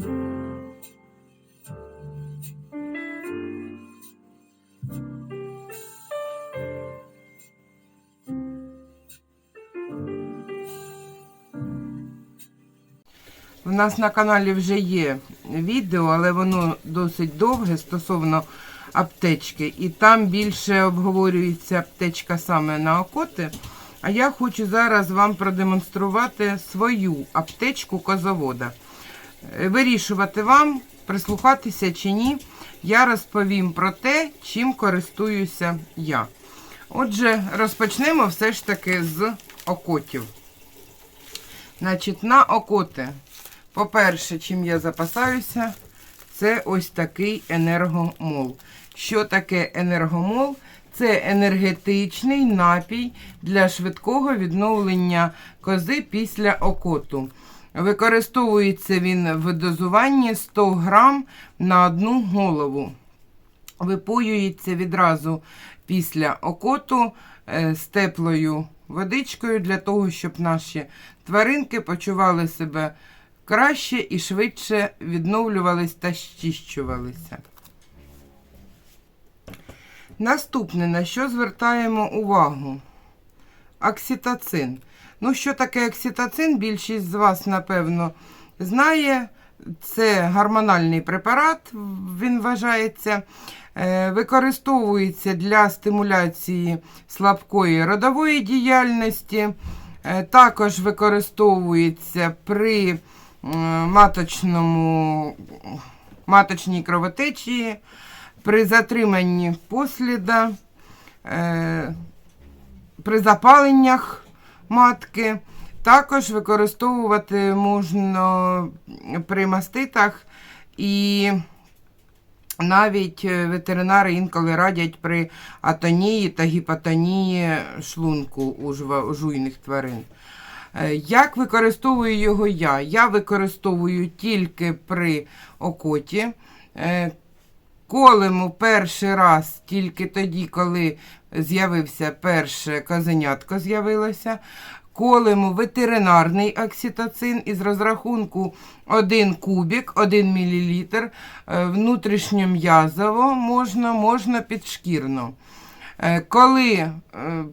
У нас на каналі вже є відео, але воно досить довге стосовно аптечки. І там більше обговорюється аптечка саме на окоти. А я хочу зараз вам продемонструвати свою аптечку козовода. Вирішувати вам, прислухатися чи ні, я розповім про те, чим користуюся я. Отже, розпочнемо все ж таки з окотів. Значить, на окоти, по-перше, чим я запасаюся, це ось такий енергомол. Що таке енергомол? Це енергетичний напій для швидкого відновлення кози після окоту. Використовується він в дозуванні 100 грам на одну голову. Випоюється відразу після окоту е, з теплою водичкою для того, щоб наші тваринки почували себе краще і швидше відновлювались та щищувалися. Наступне, на що звертаємо увагу? Окситоцин. Ну, що таке окситоцин? Більшість з вас, напевно, знає. Це гормональний препарат, він вважається. Е, Використовується для стимуляції слабкої родової діяльності. Е, Також використовується при е, маточному, маточній кровотечії, при затриманні посліда, при запаленнях матки. Також використовувати можна при маститах і навіть е, ветеринари інколи радять при атонії та гіпотонії шлунку у жуйних тварин. Е, Як використовую його я? Я використовую тільки при окоті. Е, Колемо перший раз тільки тоді, коли з'явився перше козенятко з'явилося. Колемо ветеринарний окситоцин із розрахунку 1 кубік, 1 мл. Внутрішньом'язово можна, можна підшкірно. Е, Коли е,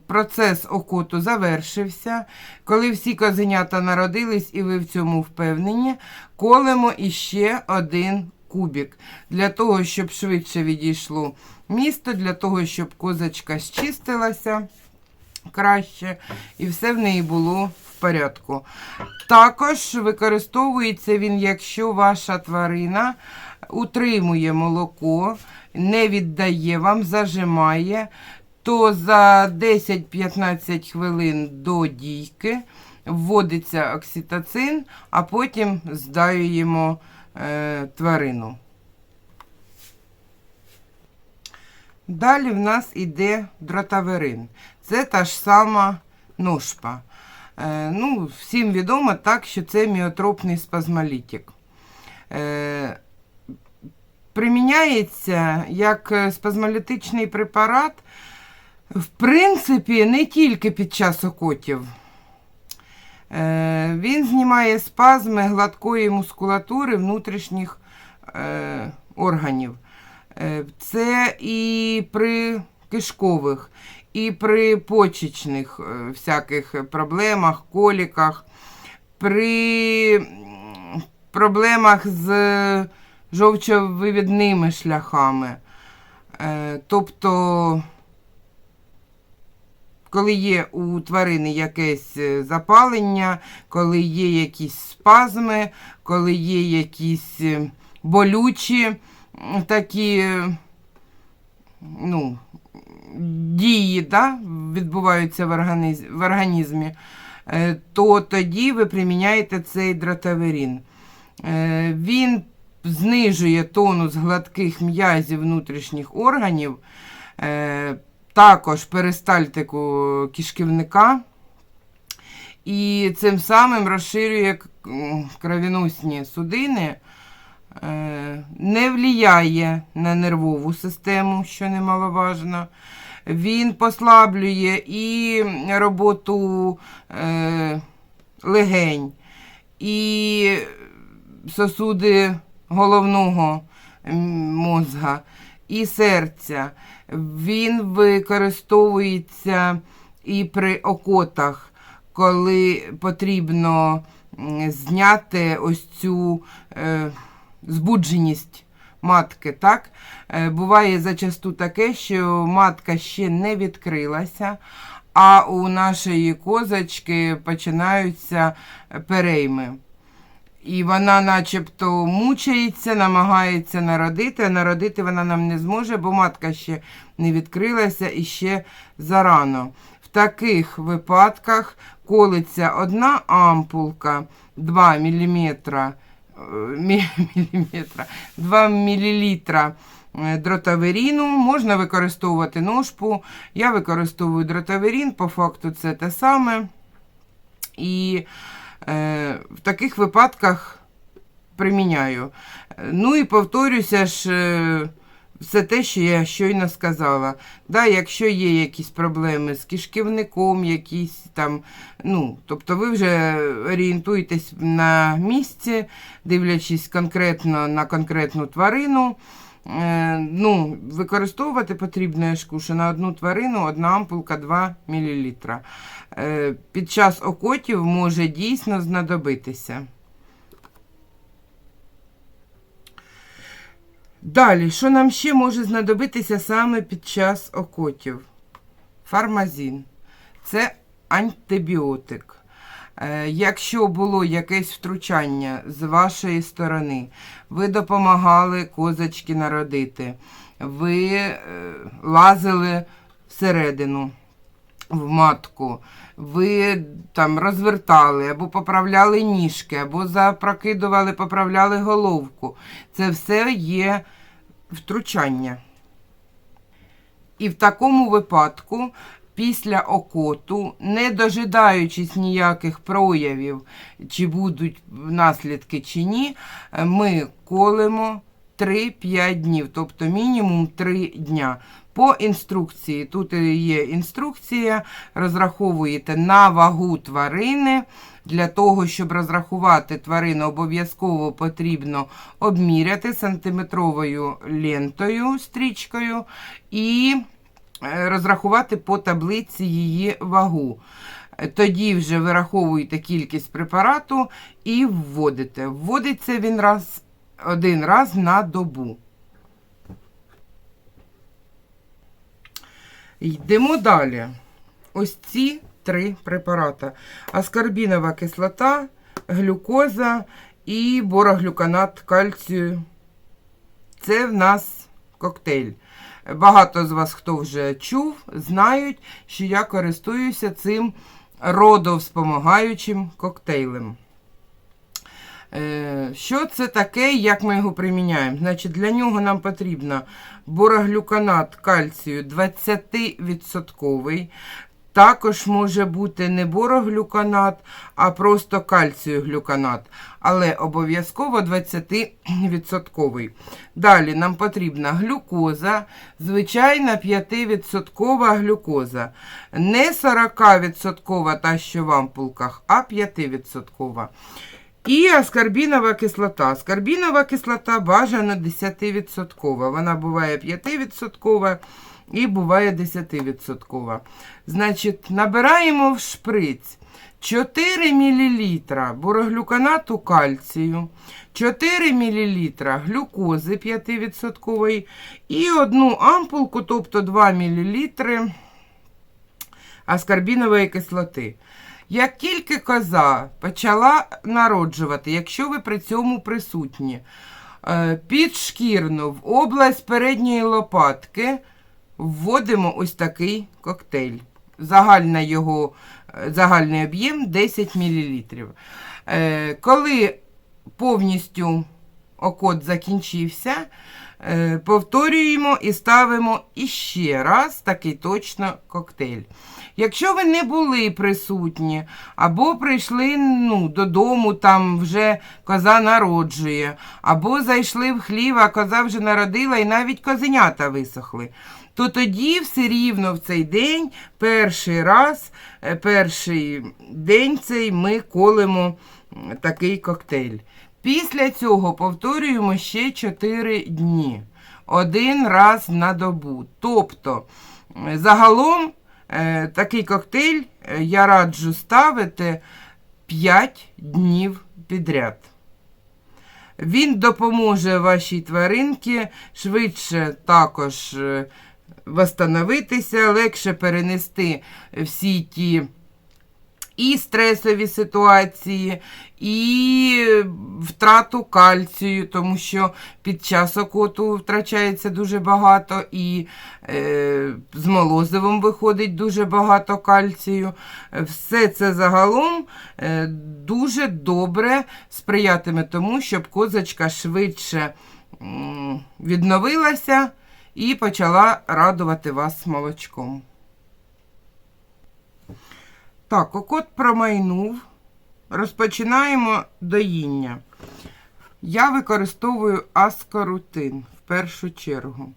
процес окоту завершився, коли всі козенята народились і ви в цьому впевнені, колемо іще один кубік. Для того, щоб швидше відійшло місто, для того, щоб козочка щистилася краще і все в неї було в порядку. Також використовується він, якщо ваша тварина утримує молоко, не віддає вам, зажимає, то за 10-15 хвилин до дійки вводиться окситоцин, а потім здаюємо е, тварину. Далі в нас іде дротаверин. Це та ж сама ножпа. Е, ну, всім відомо так, що це міотропний спазмолітик. Е, приміняється як е, спазмолітичний препарат, в принципі, не тільки під час окотів. Е, він знімає спазми гладкої мускулатури внутрішніх е, органів. Е, Це і при кишкових, і при почечних всяких проблемах, коліках, при проблемах з жовчовивідними шляхами. Тобто, коли є у тварини якесь е, запалення, коли є якісь спазми, коли є якісь е, болючі такі е, ну, дії да, відбуваються в, організ... в організмі, то тоді ви приміняєте цей дротаверін. Е, Він знижує тонус гладких м'язів внутрішніх органів, також перистальтику кишківника. І цим самим розширює кровіносні судини, е, не влияє на нервову систему, що немаловажно. Він послаблює і роботу е, легень, і сосуди головного мозга і серця. Він використовується і при окотах, коли потрібно зняти ось цю е, збудженість матки. Так? Е, буває зачасту таке, що матка ще не відкрилася, а у нашої козочки починаються перейми. І вона начебто мучається, намагається народити, а народити вона нам не зможе, бо матка ще не відкрилася і ще зарано. В таких випадках колиться одна ампулка 2 мм, 2 мл дротаверіну. Можна використовувати ножпу. Я використовую дротаверін, по факту це те саме. І таких випадках приміняю. Ну і повторюся ж е, все те, що я щойно сказала. Да, якщо є якісь проблеми з кишківником, якісь там, ну, тобто ви вже орієнтуєтесь на місці, дивлячись конкретно на конкретну тварину. Е, ну, використовувати кажу, що на одну тварину одна ампулка 2 мл. Е, під час окотів може дійсно знадобитися. Далі, що нам ще може знадобитися саме під час окотів? Фармазін. Це антибіотик. Е, Якщо було якесь втручання з вашої сторони, ви допомагали козочки народити, ви е, лазили всередину в матку, ви там розвертали або поправляли ніжки, або запрокидували, поправляли головку. Це все є втручання. І в такому випадку, після окоту, не дожидаючись ніяких проявів, чи будуть наслідки чи ні, ми колемо 3-5 днів, тобто мінімум 3 дня. По інструкції, тут є інструкція, розраховуєте на вагу тварини. Для того, щоб розрахувати тварину, обов'язково потрібно обміряти сантиметровою лентою, стрічкою і розрахувати по таблиці її вагу. Е, Тоді вже вираховуєте кількість препарату і вводите. Вводиться він раз, один раз на добу. Йдемо далі. Ось ці три препарати: аскорбінова кислота, глюкоза і бороглюканат кальцію. Це в нас коктейль. Багато з вас, хто вже чув, знають, що я користуюся цим родовспомагаючим коктейлем. Е, Що це таке, як ми його приміняємо? Значить, Для нього нам потрібно бороглюканат кальцію 20%. Також може бути не бороглюканат, а просто кальцію-глюканат. Але обов'язково 20%. Далі нам потрібна глюкоза, звичайна 5% глюкоза. Не 40% та, що в ампулках, а 5%. І аскорбінова кислота. Аскорбінова кислота бажано 10%. Вона буває 5% і буває 10%. Значить, набираємо в шприць 4 мл бороглюканату кальцію, 4 мл глюкози 5% і одну ампулку, тобто 2 мл аскорбінової кислоти. Як тільки коза почала народжувати, якщо ви при цьому присутні, е, підшкірно в область передньої лопатки вводимо ось такий коктейль. Загальна його, е, загальний об'єм 10 мл. Е, Коли повністю окот закінчився, е, повторюємо і ставимо іще раз такий точно коктейль. Якщо ви не були присутні, або прийшли ну, додому, там вже коза народжує, або зайшли в хлів, а коза вже народила і навіть козенята висохли, то тоді все рівно в цей день, перший раз, е, перший день цей ми колемо такий коктейль. Після цього повторюємо ще 4 дні. Один раз на добу. Тобто, загалом е, такий коктейль е, я раджу ставити 5 днів підряд. Він допоможе вашій тваринці швидше також восстановитися, легше перенести всі ті і стресові ситуації, і втрату кальцію, тому що під час окоту втрачається дуже багато, і е, з молозивом виходить дуже багато кальцію. Все це загалом е, дуже добре сприятиме тому, щоб козочка швидше м, відновилася і почала радувати вас молочком. Так, окот промайнув. Розпочинаємо доїння. Я використовую аскорутин в першу чергу.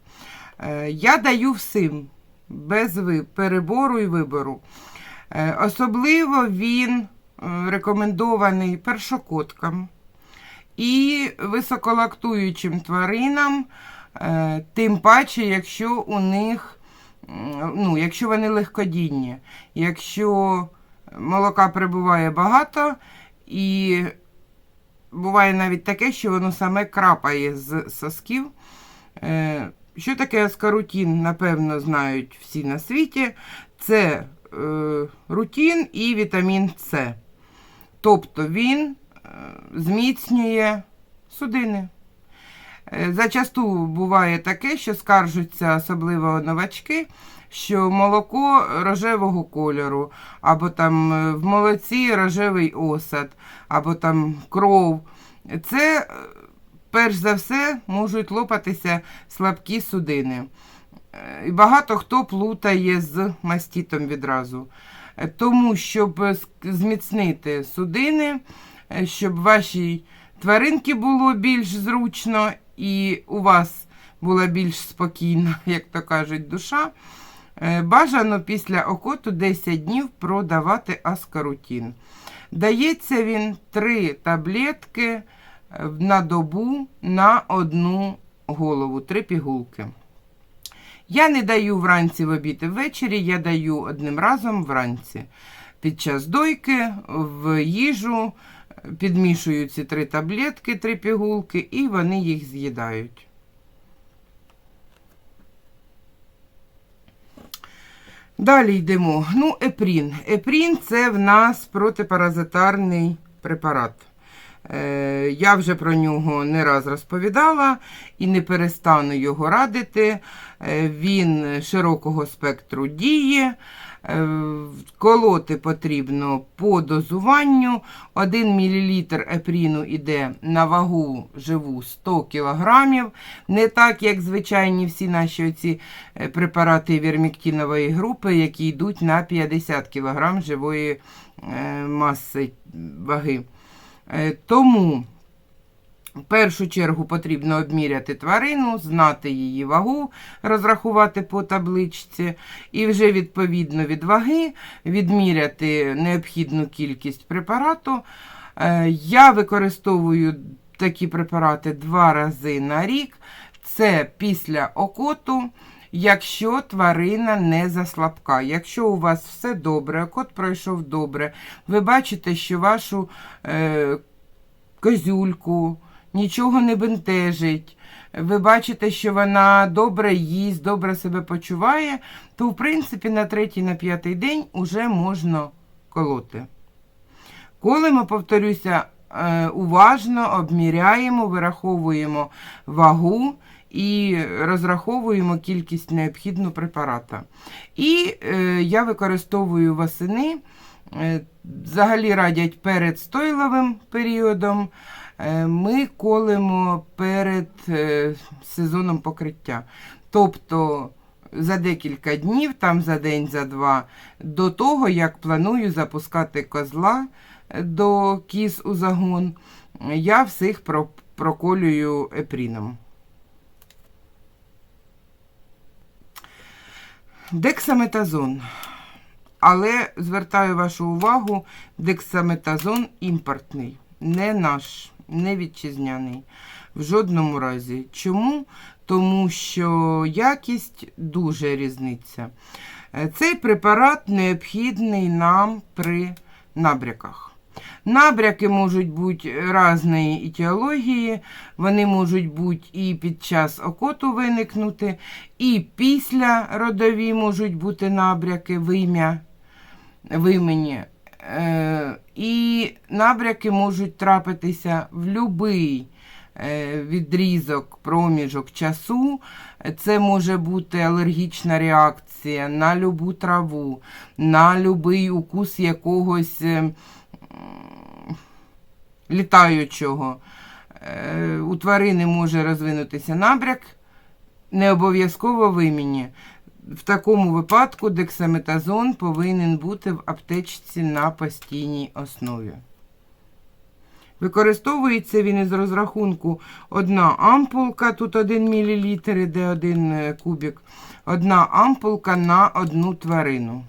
Е, Я даю всім без перебору і вибору. Е, Особливо він е, рекомендований першокоткам і високолактуючим тваринам, тим паче, якщо у них, ну, якщо вони легкодінні, якщо молока прибуває багато, і буває навіть таке, що воно саме крапає з сосків. Е, Що таке аскарутін, напевно, знають всі на світі. Це е, рутін і вітамін С. Тобто він е, зміцнює судини. Е, Зачасту буває таке, що скаржуться, особливо новачки, що молоко рожевого кольору, або там е, в молоці рожевий осад, або там кров. Це, е, перш за все, можуть лопатися слабкі судини. І багато хто плутає з мастітом відразу. Тому, щоб зміцнити судини, щоб вашій тваринки було більш зручно і у вас була більш спокійна, як то кажуть, душа. е, Бажано після окоту 10 днів продавати аскарутін. Дається він 3 таблетки е, на добу на одну голову, 3 пігулки. Я не даю вранці в обід і ввечері, я даю одним разом вранці. Під час дойки в їжу підмішую ці три таблетки, три пігулки, і вони їх з'їдають. Далі йдемо. Ну, епрін. Епрін це в нас протипаразитарний препарат. Е, я вже про нього не раз розповідала і не перестану його радити. Е, він широкого спектру діє. Е, Колоти потрібно по дозуванню. 1 мл епріну йде на вагу живу 100 кг. Не так, як звичайні всі наші оці е, препарати вірміктинової групи, які йдуть на 50 кг живої е, маси ваги. Тому в першу чергу потрібно обміряти тварину, знати її вагу, розрахувати по табличці, і вже відповідно від ваги відміряти необхідну кількість препарату. Е, Я використовую такі препарати два рази на рік. Це після окоту. Якщо тварина не заслабка, якщо у вас все добре, окот пройшов добре, ви бачите, що вашу е, козюльку нічого не бентежить, ви бачите, що вона добре їсть, добре себе почуває, то в принципі на третій, на п'ятий день уже можна колоти. Колимо, повторюся, е, уважно обміряємо, вираховуємо вагу і розраховуємо кількість необхідну препарата. І е, я використовую восени. е, Взагалі радять перед стойловим періодом. Е, Ми колемо перед е, сезоном покриття. Тобто за декілька днів, там за день, за два, до того, як планую запускати козла е, до кіз у загон, я всіх проколюю епріном. Дексаметазон. Але звертаю вашу увагу, дексаметазон імпортний, не наш. Не вітчизняний. В жодному разі. Чому? Тому що якість дуже різниця. Е, Цей препарат необхідний нам при набряках. Набряки можуть бути різної етіології, вони можуть бути і під час окоту виникнути, і після родові можуть бути набряки, вим'я, вимені. Е, і набряки можуть трапитися в будь-який е, відрізок, проміжок часу. Це може бути алергічна реакція на любу траву, на будь-який укус якогось е, літаючого. У тварини може розвинутися набряк, не обов'язково вимінні. В такому випадку дексаметазон повинен бути в аптечці на постійній основі. Використовується він із розрахунку одна ампулка, тут 1 мл, іде 1 е, кубик, одна ампулка на одну тварину.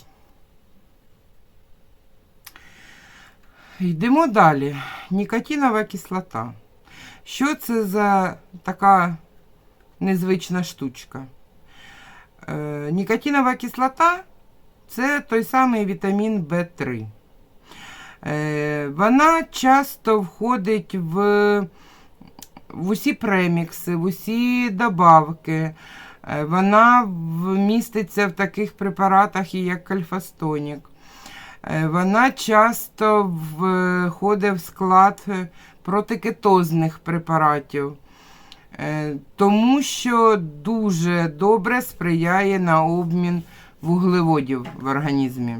Йдемо далі. Нікотинова кислота. Що це за така незвична штучка? Е, нікотинова кислота це той самий вітамін В3. Е, вона часто входить в, в усі премікси, в усі добавки. Е, Вона вміститься в таких препаратах, як кальфастонік. Вона часто входить в склад протикетозних препаратів, тому що дуже добре сприяє на обмін вуглеводів в організмі.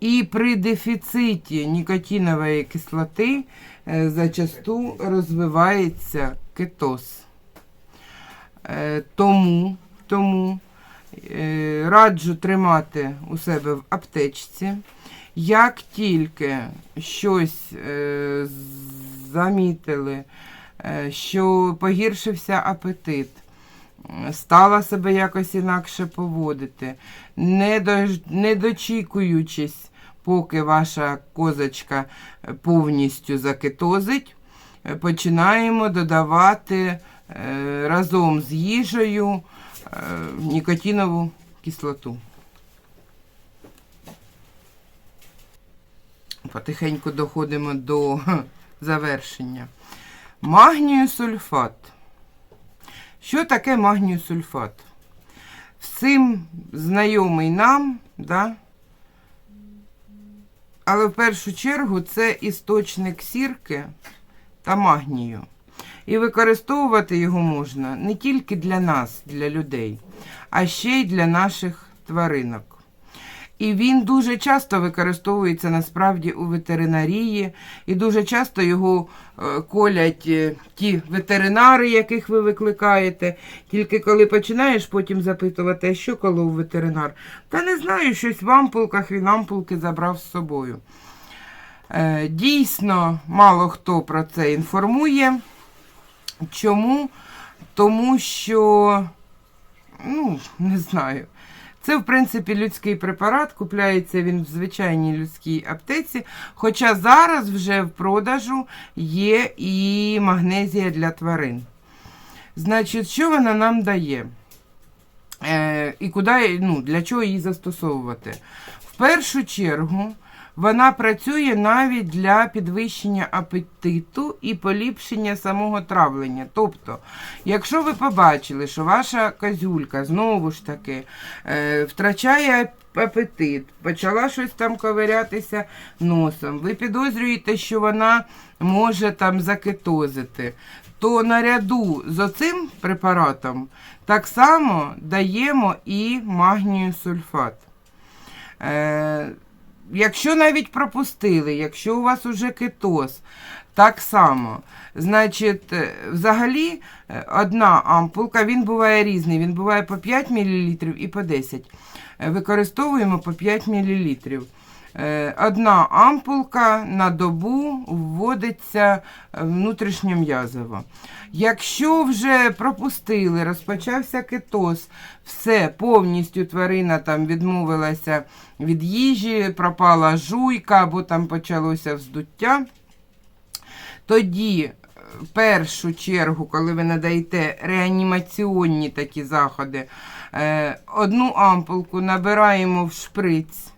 І при дефіциті нікотинової кислоти е, зачасту розвивається кетоз. Е, Тому, тому е, раджу тримати у себе в аптечці. Як тільки щось е, замітили, е, що погіршився апетит, стала себе якось інакше поводити, не, дож, не дочікуючись, поки ваша козочка е, повністю закетозить, е, починаємо додавати е, разом з їжею е, нікотинову кислоту. Потихеньку доходимо до завершення. Магнію сульфат. Що таке магнію сульфат? Всім знайомий нам, да? але в першу чергу це істочник сірки та магнію. І використовувати його можна не тільки для нас, для людей, а ще й для наших тваринок. І він дуже часто використовується насправді у ветеринарії, і дуже часто його е, колять е, ті ветеринари, яких ви викликаєте. Тільки коли починаєш потім запитувати, що колов ветеринар, та не знаю, щось в ампулках він ампулки забрав з собою. Е, Дійсно, мало хто про це інформує. Чому? Тому що, ну, не знаю. Це, в принципі, людський препарат, купляється він в звичайній людській аптеці. Хоча зараз вже в продажу є і магнезія для тварин. Значить, що вона нам дає? Е, і куди, ну, для чого її застосовувати? В першу чергу вона працює навіть для підвищення апетиту і поліпшення самого травлення. Тобто, якщо ви побачили, що ваша козюлька знову ж таки е, втрачає апетит, почала щось там ковирятися носом, ви підозрюєте, що вона може там закетозити, то наряду з оцим препаратом так само даємо і магнію сульфат. Е, Якщо навіть пропустили, якщо у вас уже кетоз, так само. Значить, е, взагалі, е, одна ампулка, він буває різний. Він буває по 5 мл і по 10 Е, Використовуємо по 5 мл. Е, Одна ампулка на добу вводиться е, внутрішньом'язово. Якщо вже пропустили, розпочався кетоз, все, повністю тварина там відмовилася від їжі, пропала жуйка або там почалося вздуття, тоді в першу чергу, коли ви надаєте реанімаційні такі заходи, е, одну ампулку набираємо в шприц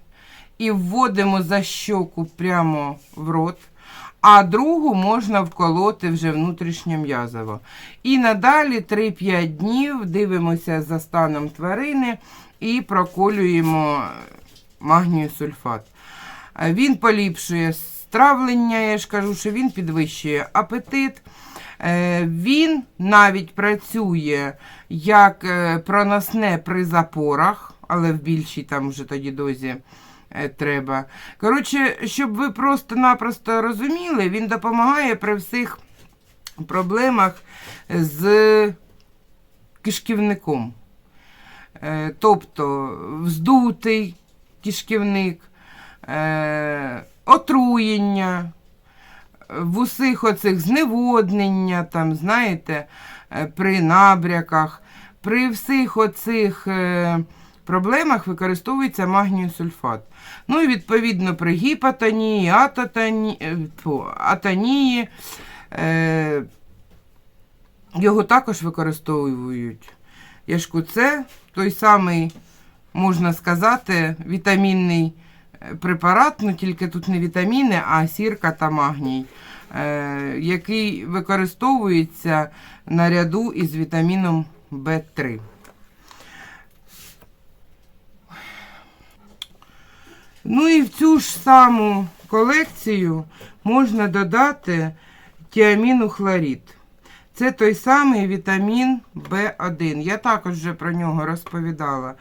і вводимо за щоку прямо в рот. А другу можна вколоти вже внутрішньом'язово. І надалі 3-5 днів дивимося за станом тварини і проколюємо магнію сульфат. Він поліпшує стравлення, я ж кажу, що він підвищує апетит. Е, Він навіть працює як е, проносне при запорах, але в більшій там вже тоді дозі треба. Коротше, щоб ви просто-напросто розуміли, він допомагає при всіх проблемах з кишківником. Е, Тобто вздутий кишківник, е, отруєння, в усіх оцих зневоднення, там, знаєте, е, при набряках, при всіх оцих е, проблемах використовується магніосульфат. Ну і відповідно при гіпотонії, атотоні, е, атонії е, його також використовують. Яшку це той самий, можна сказати, вітамінний е, препарат, ну тільки тут не вітаміни, а сірка та магній, е, який використовується наряду із вітаміном В3. Ну і в цю ж саму колекцію можна додати тіамінохлорид. Це той самий вітамін В1. Я також вже про нього розповідала.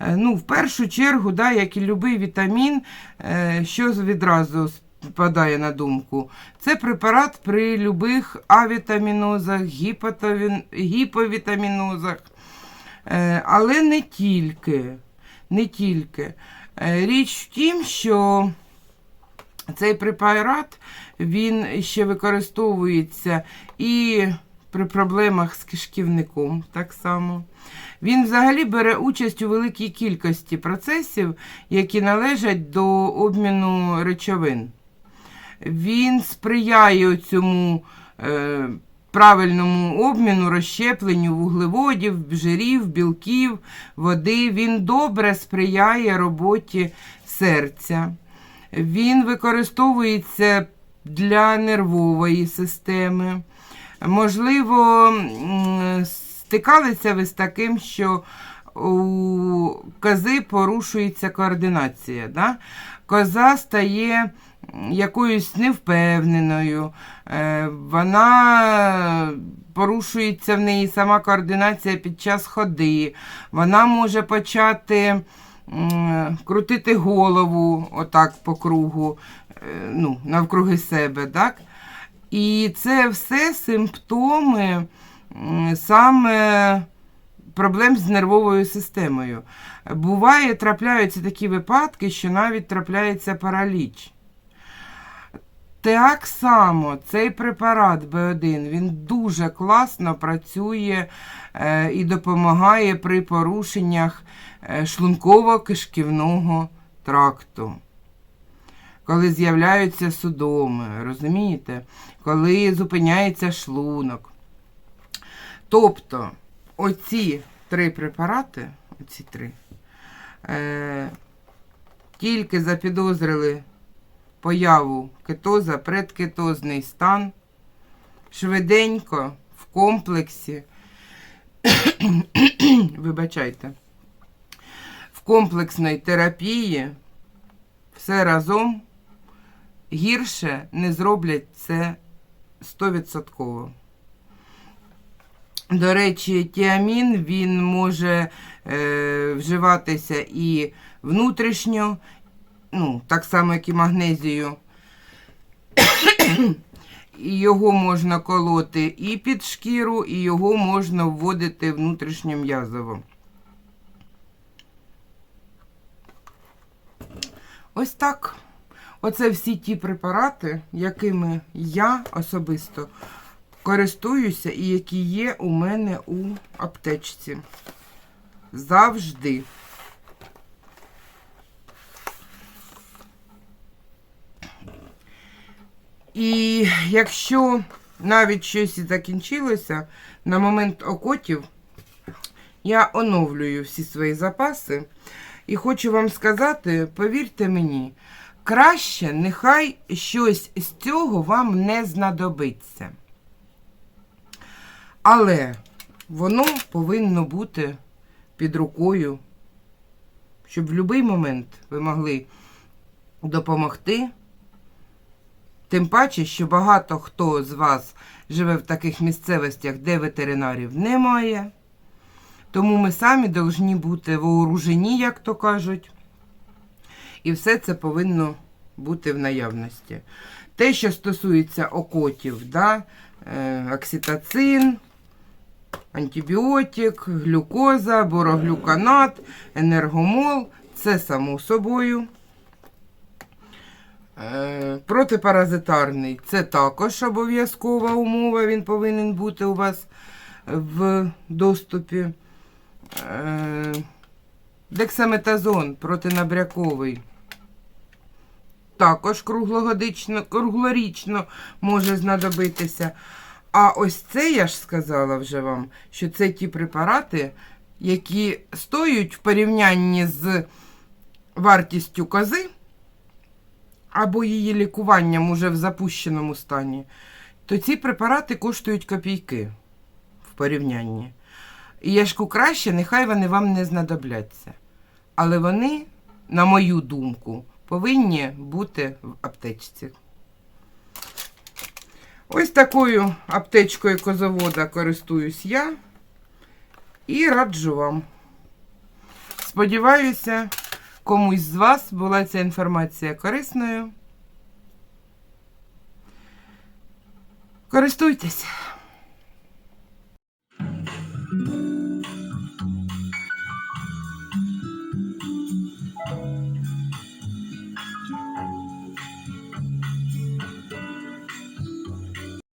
Е, Ну, в першу чергу, да, як і будь-який вітамін, е, що відразу спадає на думку, це препарат при любих авітамінозах, гіповітамінозах. Е, Але не тільки. Не тільки. Е, Річ в тім, що цей препарат він ще використовується і при проблемах з кишківником так само. Він взагалі бере участь у великій кількості процесів, які належать до обміну речовин. Він сприяє цьому е, правильному обміну, розщепленню вуглеводів, жирів, білків, води. Він добре сприяє роботі серця. Він використовується для нервової системи. Можливо, стикалися ви з таким, що у кози порушується координація. Да? Коза стає якоюсь невпевненою, е, вона порушується в неї сама координація під час ходи, вона може почати крутити голову отак по кругу, е, ну, навкруги себе. так? І це все симптоми саме проблем з нервовою системою. Буває, трапляються такі випадки, що навіть трапляється параліч. Так само цей препарат Б1 він дуже класно працює е, і допомагає при порушеннях е, шлунково-кишківного тракту. Коли з'являються судоми, розумієте? Коли зупиняється шлунок. Тобто, оці три препарати, оці три, е, тільки запідозрили появу кетоза, предкетозний стан, швиденько в комплексі, вибачайте, в комплексної терапії. Все разом. Гірше не зроблять це 100%. До речі, тіамін він може е, вживатися і внутрішньо, ну, так само, як і магнезію. Його можна колоти і під шкіру, і його можна вводити внутрішньом'язово. Ось так. Оце всі ті препарати, якими я особисто користуюся і які є у мене у аптечці. Завжди. І якщо навіть щось і закінчилося, на момент окотів я оновлюю всі свої запаси. І хочу вам сказати, повірте мені, краще нехай щось з цього вам не знадобиться. Але воно повинно бути під рукою, щоб в будь-який момент ви могли допомогти. Тим паче, що багато хто з вас живе в таких місцевостях, де ветеринарів немає. Тому ми самі повинні бути вооружені, як то кажуть. І все це повинно бути в наявності. Те, що стосується окотів, да, е, окситоцин, антибіотик, глюкоза, бороглюканат, енергомол, це само собою. Е, Протипаразитарний це також обов'язкова умова, він повинен бути у вас в доступі. Е, Дексаметазон протинабряковий. Також круглогодично, круглорічно може знадобитися. А ось це я ж сказала вже вам, що це ті препарати, які стоять в порівнянні з вартістю кози або її лікуванням уже в запущеному стані, то ці препарати коштують копійки в порівнянні. І яшку краще, нехай вони вам не знадобляться. Але вони, на мою думку, повинні бути в аптечці. Ось такою аптечкою козовода користуюсь я і раджу вам. Сподіваюся, комусь з вас була ця інформація корисною. Користуйтесь!